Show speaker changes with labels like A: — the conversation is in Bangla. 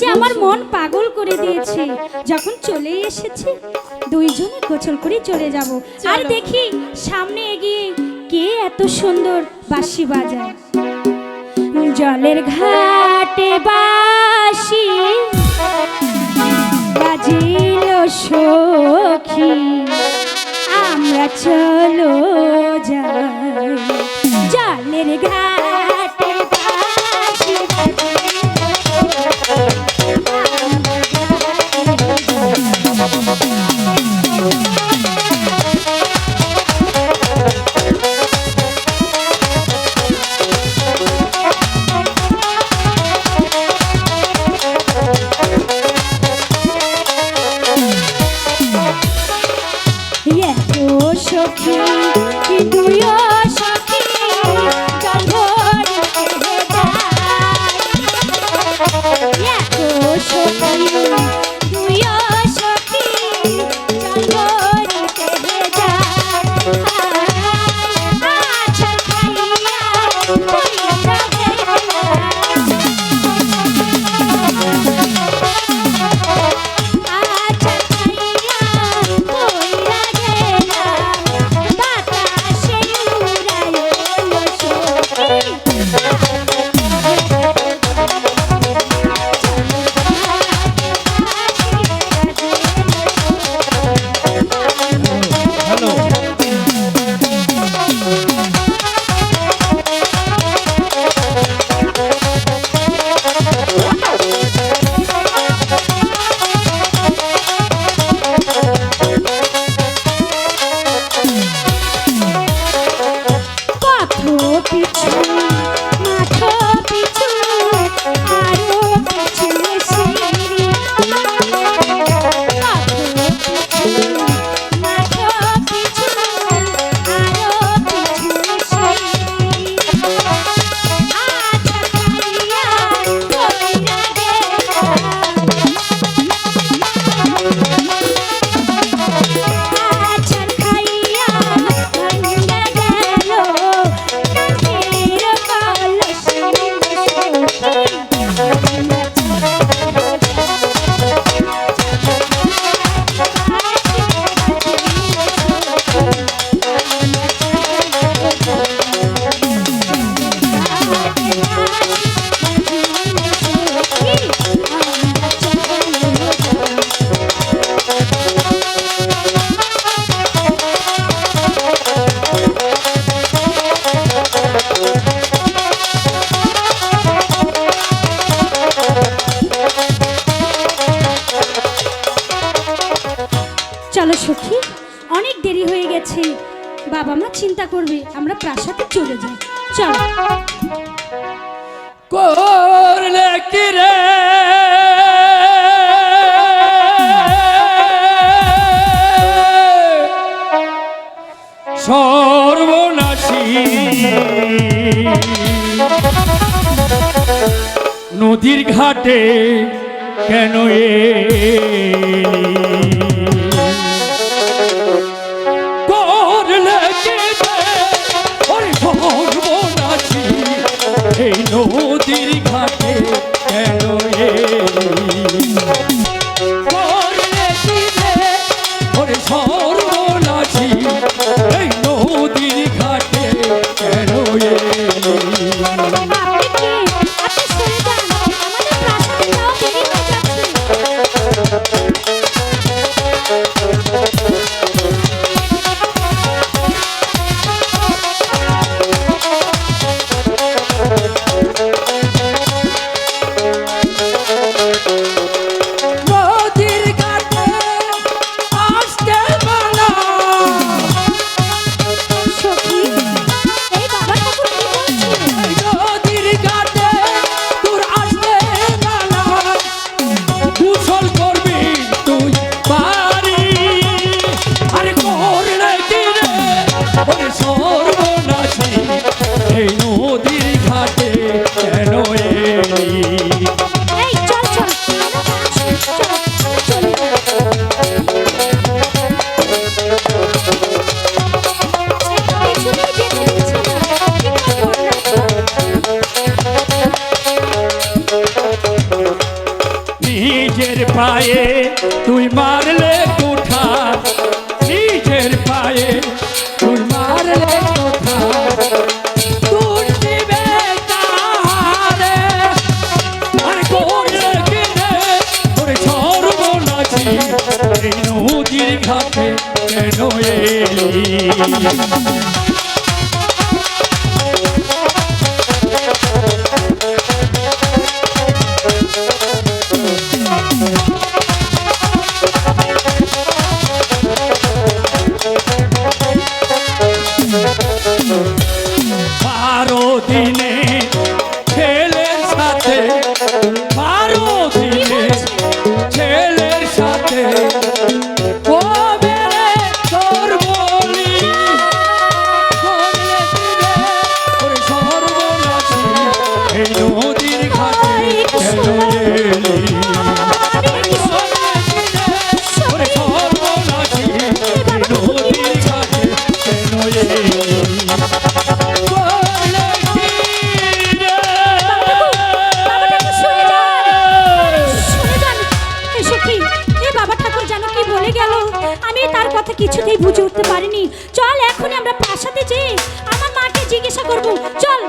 A: যে আমার মন পাগল করে দিয়েছে। যখন চলে এসেছে দুইজনে গোছল করে চলে যাব। আর দেখি সামনে এগিয়ে কে এত সুন্দর বাঁশি বাজায়। জলের ঘাটে বাসি বাজিল সখী। চলো সখী, অনেক দেরি হয়ে গেছে। বাবা মা চিন্তা করবে, আমরা প্রাসাদে চলে যাই। চলো।
B: করলে সর্বনাশী। নদীর ঘাটে কেন এলি? নদীর ঘাটে কেন এলি? নিজের পায়ে তুই মারলে কোঠা নিজের পায়ে তুই মারলে কোঠা নদীর ঘাটে কেন এলি? দিন
A: চলে গেল। আমি তার কথা কিছুতেই বুঝে উঠতে পারিনি। চল এখন আমরা প্রাসাদে যে আমার মাকে জিজ্ঞাসা করব। চল।